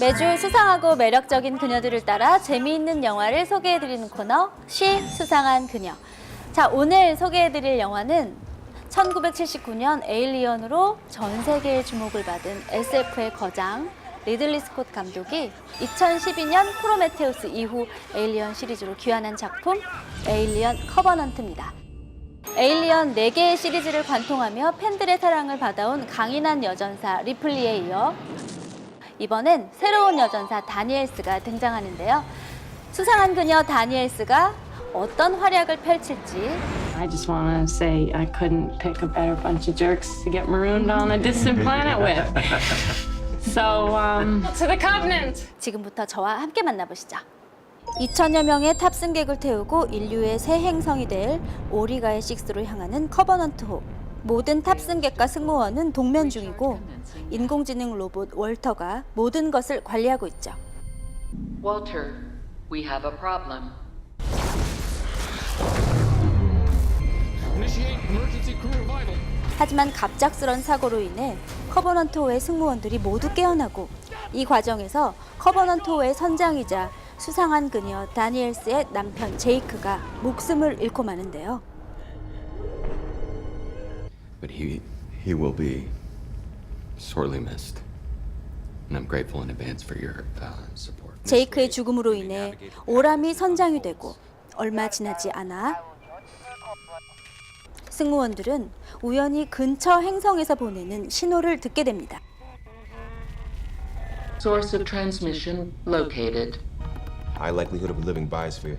매주 수상하고 매력적인 그녀들을 따라 재미있는 영화를 소개해드리는 코너 쉬 수상한 그녀. 자 오늘 소개해드릴 영화는 1979년 에일리언으로 전 세계의 주목을 받은 SF의 거장 리들리 스콧 감독이 2012년 프로메테우스 이후 에일리언 시리즈로 귀환한 작품 에일리언 커버넌트입니다. 에일리언 4개의 시리즈를 관통하며 팬들의 사랑을 받아온 강인한 여전사 리플리에 이어 이번엔 새로운 여전사 다니엘스가 등장하는데요. 수상한 그녀 다니엘스가 어떤 활약을 펼칠지 I just want to say I couldn't pick a better bunch of jerks to get marooned on a distant planet with. So, um, to the Covenant! 지금부터 저와 함께 만나보시죠. 2천여 명의 탑승객을 태우고 인류의 새 행성이 될 오리가의 6로 향하는 커버넌트호. 모든 탑승객과 승무원은 동면 중이고 인공지능 로봇 월터가 모든 것을 관리하고 있죠. Walter, we have a problem. Initiate emergency crew revival. 하지만 갑작스런 사고로 인해 커버넌트호의 승무원들이 모두 깨어나고 이 과정에서 커버넌트호의 선장이자 수상한 그녀 다니엘스의 남편 제이크가 목숨을 잃고 마는데요. But he he will be sorely missed. And I'm grateful in advance for your uh, support. 제이크의 죽음으로 인해 오람이 선장이 되고 얼마 지나지 않아 승무원들은 우연히 근처 행성에서 보내는 신호를 듣게 됩니다. Source of transmission located. High likelihood of a living biosphere.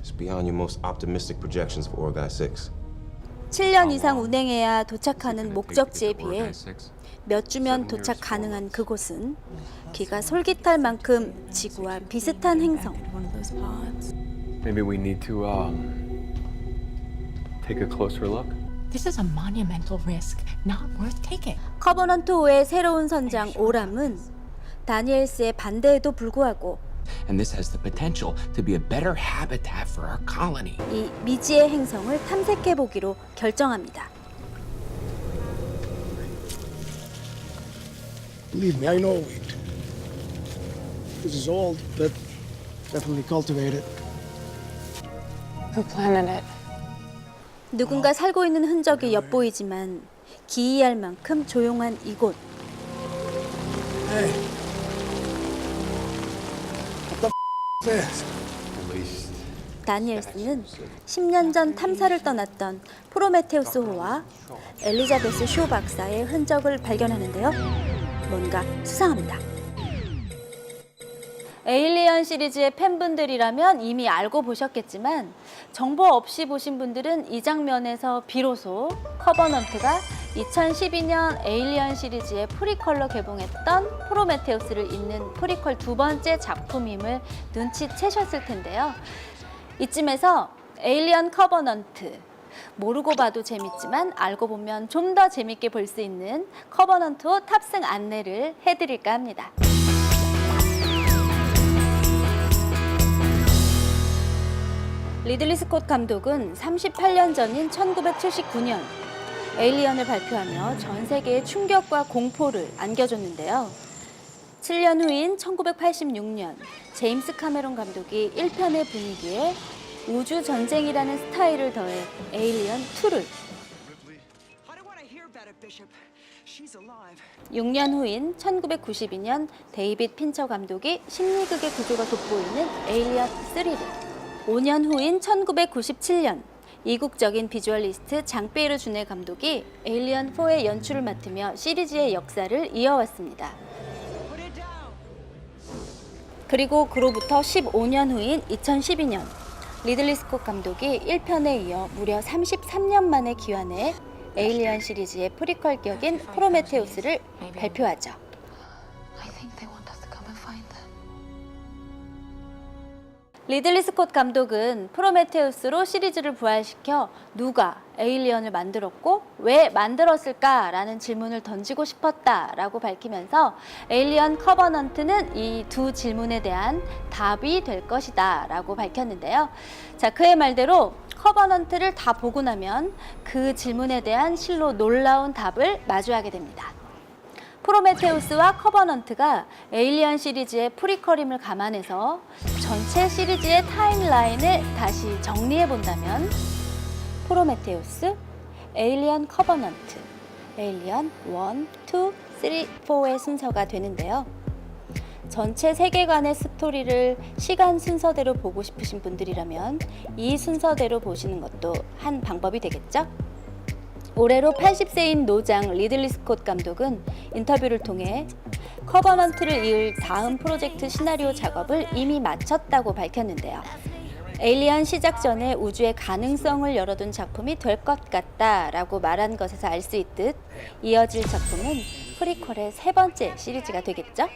It's beyond your most optimistic projections of Orgai 6. 7년 이상 운행해야 도착하는 목적지에 비해 몇 주면 도착 가능한 그곳은 기가 솔깃할 만큼 지구와 비슷한 행성. Maybe we need to um, take a closer look. This is a monumental risk, not worth taking. 커버넌트 호의 새로운 선장 오람은 다니엘스의 반대에도 불구하고 and this has the potential to be a better habitat for our colony. 이 미지의 행성을 탐색해 보기로 결정합니다. Believe me, I know it. This is old, but definitely cultivated. Who planted it? 누군가 살고 있는 흔적이 엿보이지만 기이할 만큼 조용한 이곳. Hey. 다니엘스는 10년 전 탐사를 떠났던 프로메테우스호와 엘리자베스 쇼 박사의 흔적을 발견하는데요. 뭔가 수상합니다. 에일리언 시리즈의 팬분들이라면 이미 알고 보셨겠지만 정보 없이 보신 분들은 이 장면에서 비로소 커버넌트가 2012년 에일리언 시리즈의 프리퀄로 개봉했던 프로메테우스를 잇는 프리퀄 두 번째 작품임을 눈치채셨을 텐데요. 이쯤에서 에일리언 커버넌트 모르고 봐도 재밌지만 알고 보면 좀 더 재밌게 볼 수 있는 커버넌트 탑승 안내를 해드릴까 합니다. 리들리 스콧 감독은 38년 전인 1979년 에일리언을 발표하며 전 세계에 충격과 공포를 안겨줬는데요. 7년 후인 1986년 제임스 카메론 감독이 1편의 분위기에 우주 전쟁이라는 스타일을 더해 에일리언 2를 I don't want to hear about it, Bishop. She's alive. 6년 후인 1992년 데이빗 핀처 감독이 심리극의 구조가 돋보이는 에일리언 3를 5년 후인 1997년 이국적인 비주얼리스트 장페이르 주네 감독이 에일리언 4의 연출을 맡으며 시리즈의 역사를 이어왔습니다. 그리고 그로부터 15년 후인 2012년 리들리 스콧 감독이 1편에 이어 무려 33년 만에 기환해 에일리언 시리즈의 프리퀄 격인 프로메테우스를 발표하죠. 리들리 스콧 감독은 프로메테우스로 시리즈를 부활시켜 누가 에일리언을 만들었고 왜 만들었을까라는 질문을 던지고 싶었다라고 밝히면서 에일리언 커버넌트는 이 두 질문에 대한 답이 될 것이다라고 밝혔는데요. 자, 그의 말대로 커버넌트를 다 보고 나면 그 질문에 대한 실로 놀라운 답을 마주하게 됩니다. 프로메테우스와 커버넌트가 에일리언 시리즈의 프리퀄임을 감안해서 전체 시리즈의 타임라인을 다시 정리해 본다면 프로메테우스, 에일리언 커버넌트, 에일리언 1, 2, 3, 4의 순서가 되는데요. 전체 세계관의 스토리를 시간 순서대로 보고 싶으신 분들이라면 이 순서대로 보시는 것도 한 방법이 되겠죠? 올해로 80세인 노장 리들리 스콧 감독은 인터뷰를 통해 커버넌트를 이을 다음 프로젝트 시나리오 작업을 이미 마쳤다고 밝혔는데요. 에일리언 시작 전에 우주의 가능성을 열어둔 작품이 될 것 같다라고 말한 것에서 알 수 있듯 이어질 작품은 프리퀄의 세 번째 시리즈가 되겠죠?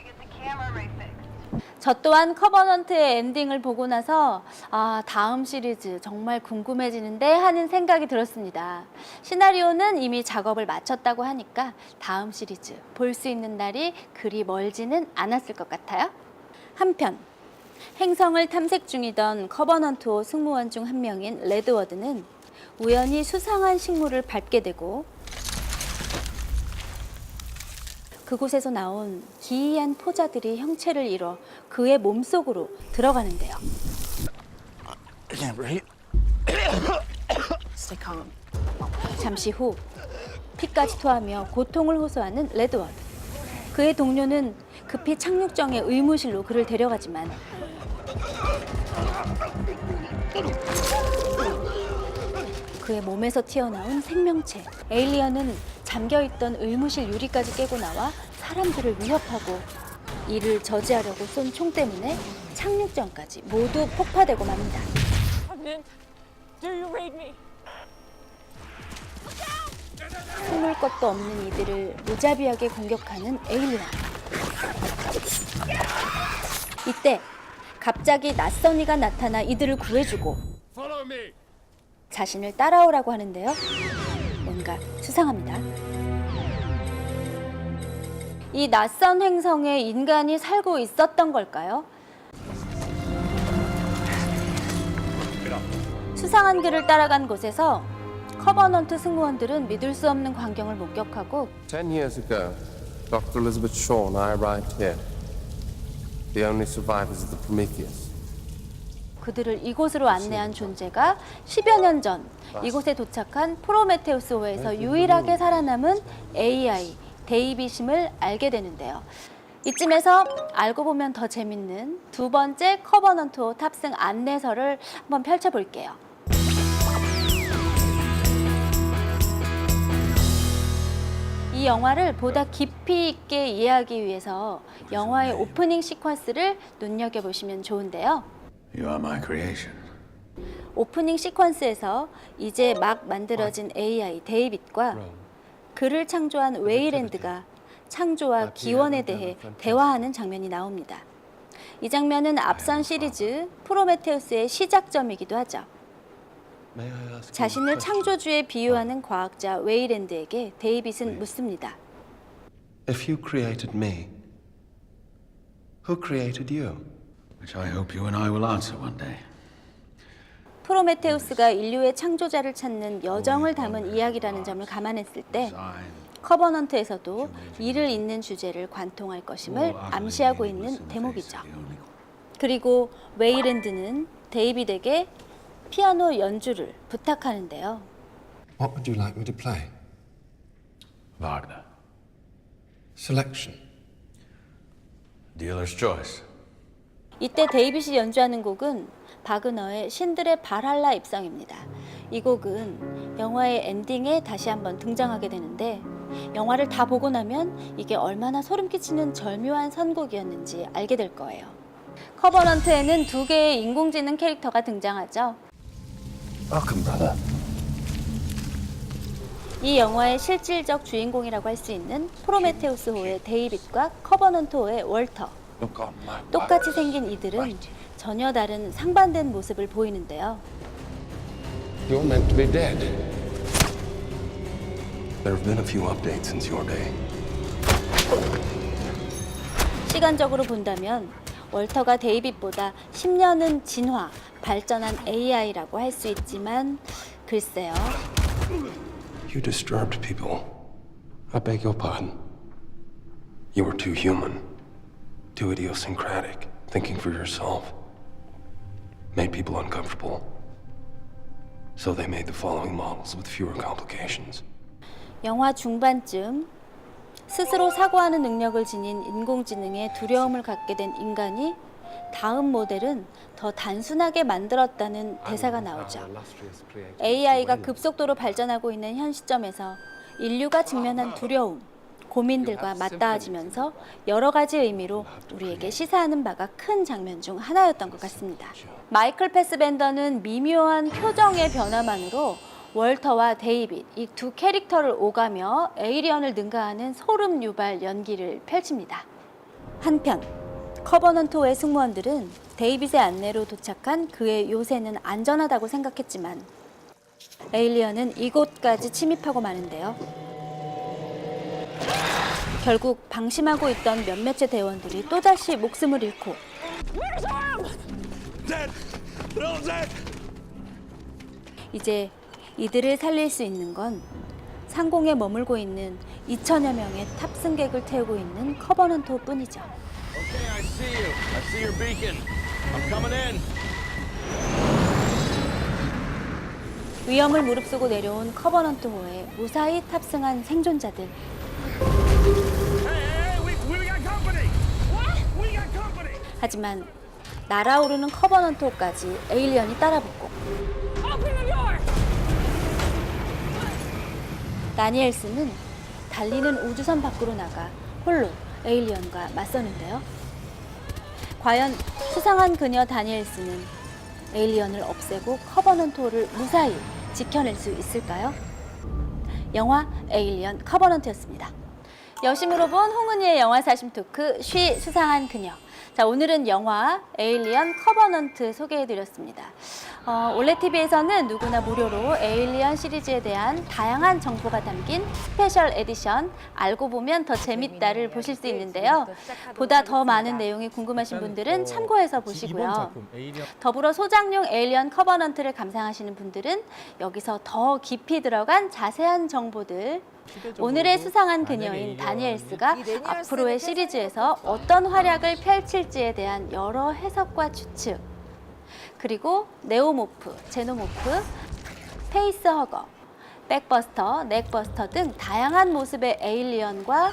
저 또한 커버넌트의 엔딩을 보고 나서 아 다음 시리즈 정말 궁금해지는데 하는 생각이 들었습니다. 시나리오는 이미 작업을 마쳤다고 하니까 다음 시리즈 볼 수 있는 날이 그리 멀지는 않았을 것 같아요. 한편 행성을 탐색 중이던 커버넌트호 승무원 중 한 명인 레드워드는 우연히 수상한 식물을 밟게 되고 그곳에서 나온 기이한 포자들이 형체를 잃어 그의 몸속으로 들어가는데요. 잠시 후 피까지 토하며 고통을 호소하는 레드워드. 그의 동료는 급히 착륙정의 의무실로 그를 데려가지만 그의 몸에서 튀어나온 생명체 에일리언은 잠겨있던 의무실 유리까지 깨고 나와 사람들을 위협하고 이를 저지하려고 쏜 총 때문에 착륙전까지 모두 폭파되고 맙니다. Do you read me? 숨을 것도 없는 이들을 무자비하게 공격하는 에일리언. 이때 갑자기 낯선 이가 나타나 이들을 구해주고. 자신을 따라오라고 하는데요. 뭔가 수상합니다. 이 낯선 행성에 인간이 살고 있었던 걸까요? 수상한 길을 따라간 곳에서 커버넌트 승무원들은 믿을 수 없는 광경을 목격하고 Ten years ago, Dr. Elizabeth Shaw and I arrived here. The only survivors of the Prometheus. 그들을 이곳으로 안내한 존재가 10여 년 전 이곳에 도착한 프로메테우스 호에서 유일하게 살아남은 AI 데이비심을 알게 되는데요. 이쯤에서 알고 보면 더 재밌는 두 번째 커버넌트호 탑승 안내서를 한번 펼쳐볼게요. 이 영화를 보다 깊이 있게 이해하기 위해서 영화의 오프닝 시퀀스를 눈여겨보시면 좋은데요. You are my creation. 오프닝 시퀀스에서 이제 막 만들어진 AI 데이빗과 그를 창조한 웨이랜드가 창조와 기원에 대해 대화하는 장면이 나옵니다. 이 장면은 앞선 시리즈 프로메테우스의 시작점이기도 하죠. 자신을 창조주에 비유하는 과학자 웨이랜드에게 데이빗은 묻습니다. If you created me, who created you? Which I hope you and I will answer one day. 프로메테우스가 인류의 창조자를 찾는 여정을 담은 이야기라는 점을 감안했을 때 커버넌트에서도 이를 잇는 주제를 관통할 것임을 암시하고 있는 대목이죠. 그리고 웨이랜드는 데이빗에게 피아노 연주를 부탁하는데요. What would you like me to play? Wagner. Selection. Dealer's choice. 이때 데이빗이 연주하는 곡은 바그너의 신들의 발할라 입성입니다. 이 곡은 영화의 엔딩에 다시 한번 등장하게 되는데 영화를 다 보고 나면 이게 얼마나 소름 끼치는 절묘한 선곡이었는지 알게 될 거예요. 커버넌트에는 두 개의 인공지능 캐릭터가 등장하죠. Brother. 이 영화의 실질적 주인공이라고 할 수 있는 프로메테우스호의 데이빗과 커버넌트호의 월터. Look on my 똑같이 생긴 이들은 전혀 다른 상반된 모습을 보이는데요. You're meant to be dead. There have been a few updates since your day. 시간적으로 본다면 월터가 데이빗보다 10년은 진화 발전한 AI라고 할 수 있지만 글쎄요. You disturbed people. I beg your pardon. You were too human, too idiosyncratic, thinking for yourself. Made people uncomfortable. So they made the following models with fewer complications. 영화 중반쯤 스스로 사고하는 능력을 지닌 인공지능에 두려움을 갖게 된 인간이 다음 모델은 더 단순하게 만들었다는 대사가 나오죠. AI가 급속도로 발전하고 있는 현 시점에서 인류가 직면한 두려움, 고민들과 맞닿아지면서 여러 가지 의미로 우리에게 시사하는 바가 큰 장면 중 하나였던 것 같습니다. 마이클 패스벤더는 미묘한 표정의 변화만으로 월터와 데이빗 이 두 캐릭터를 오가며 에이리언을 능가하는 소름 유발 연기를 펼칩니다. 한편 커버넌트호의 승무원들은 데이빗의 안내로 도착한 그의 요새는 안전하다고 생각했지만 에일리언은 이곳까지 침입하고 마는데요. 결국 방심하고 있던 몇몇의 대원들이 또다시 목숨을 잃고 이제 이들을 살릴 수 있는 건 상공에 머물고 있는 2천여 명의 탑승객을 태우고 있는 커버넌트 뿐이죠. 위험을 무릅쓰고 내려온 커버넌트호에 무사히 탑승한 생존자들. 하지만 날아오르는 커버넌트호까지 에일리언이 따라붙고. 다니엘스는 달리는 우주선 밖으로 나가 홀로 에일리언과 맞서는데요. 과연 수상한 그녀 다니엘스는 에일리언을 없애고 커버넌트호를 무사히 지켜낼 수 있을까요? 영화 에일리언 커버넌트였습니다. 여심으로 본 홍은희의 영화 사심 토크 쉬 수상한 그녀. 자 오늘은 영화 에일리언 커버넌트 소개해드렸습니다. 어, 올레TV에서는 누구나 무료로 에일리언 시리즈에 대한 다양한 정보가 담긴 스페셜 에디션 알고 보면 더 재밌다를 보실 수 있는데요. 보다 더 많은 내용이 궁금하신 분들은 참고해서 보시고요. 더불어 소장용 에일리언 커버넌트를 감상하시는 분들은 여기서 더 깊이 들어간 자세한 정보들 오늘의 수상한 그녀인 다니엘스가 앞으로의 시리즈에서 어떤 활약을 펼 칠지에 대한 여러 해석과 추측 그리고 네오모프, 제노모프, 페이스허거, 백버스터, 넥버스터 등 다양한 모습의 에일리언과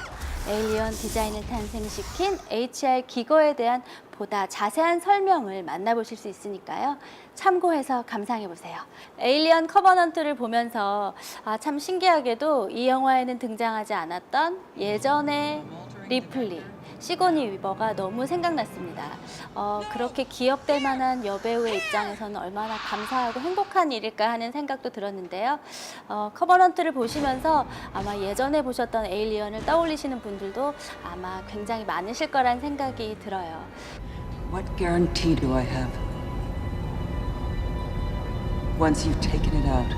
에일리언 디자인을 탄생시킨 HR 기거에 대한 보다 자세한 설명을 만나보실 수 있으니까요. 참고해서 감상해 보세요. 에일리언 커버넌트를 보면서 아, 참 신기하게도 이 영화에는 등장하지 않았던 예전의 리플리, 시고니 위버가 너무 생각났습니다. 어, 그렇게 기억될 만한 여배우의 입장에서는 얼마나 감사하고 행복한 일일까 하는 생각도 들었는데요. 어, 커버넌트를 보시면서 아마 예전에 보셨던 에일리언을 떠올리시는 분들도 아마 굉장히 많으실 거란 생각이 들어요. What guarantee do I have? Once you've taken it out,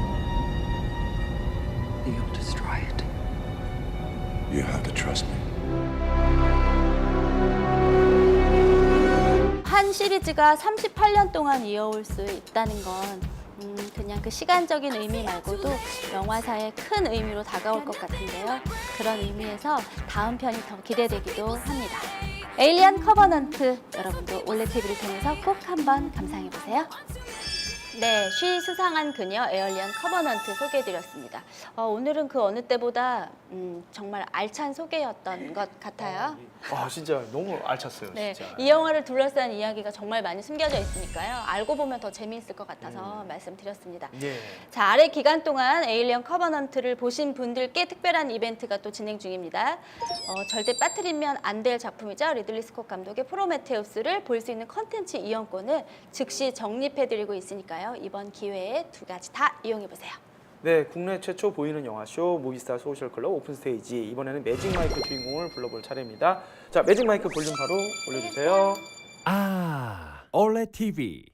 you'll destroy it. You have to trust me. 한 시리즈가 38년 동안 이어올 수 있다는 건 음, 그냥 그 시간적인 의미 말고도 영화사의 큰 의미로 다가올 것 같은데요. 그런 의미에서 다음 편이 더 기대되기도 합니다. 에일리언 커버넌트 여러분도 올레 TV를 통해서 꼭 한번 감상해 보세요. 네, 쉬 수상한 그녀 에얼리언 커버넌트 소개해드렸습니다. 어, 오늘은 그 어느 때보다 음, 정말 알찬 소개였던 것 같아요. 아 진짜 너무 알찼어요 네, 진짜. 이 영화를 둘러싼 이야기가 정말 많이 숨겨져 있으니까요. 알고 보면 더 재미있을 것 같아서 말씀드렸습니다. 예. 자, 아래 기간 동안 에일리언 커버넌트를 보신 분들께 특별한 이벤트가 또 진행 중입니다. 어, 절대 빠뜨리면 안 될 작품이죠. 리들리 스콧 감독의 프로메테우스를 볼 수 있는 컨텐츠 이용권을 즉시 적립해드리고 있으니까요. 이번 기회에 두 가지 다 이용해보세요. 네, 국내 최초 보이는 영화쇼 무비스타 소셜 클럽 오픈 스테이지 이번에는 매직 마이크 주인공을 불러볼 차례입니다. 자, 매직 마이크 볼륨 바로 올려주세요. 아, 올레 TV.